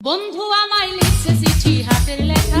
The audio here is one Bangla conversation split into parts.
বন্ধু আমায় লিখছে চিঠি হাতের লেখা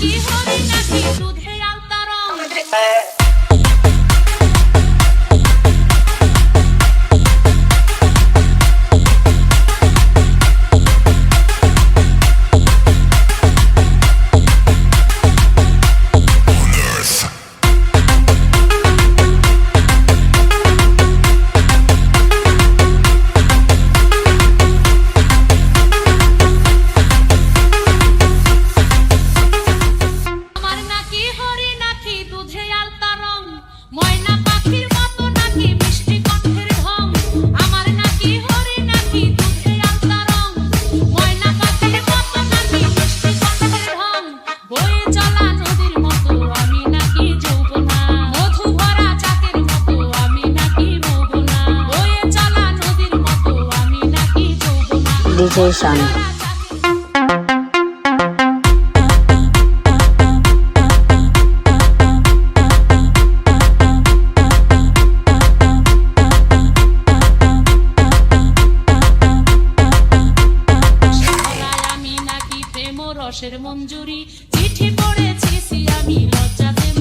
কি হরি নাকি দুধের আলতারং ডিসেশন রসের মঞ্জুরি চিঠি পড়েছি আমি লজ্জাতে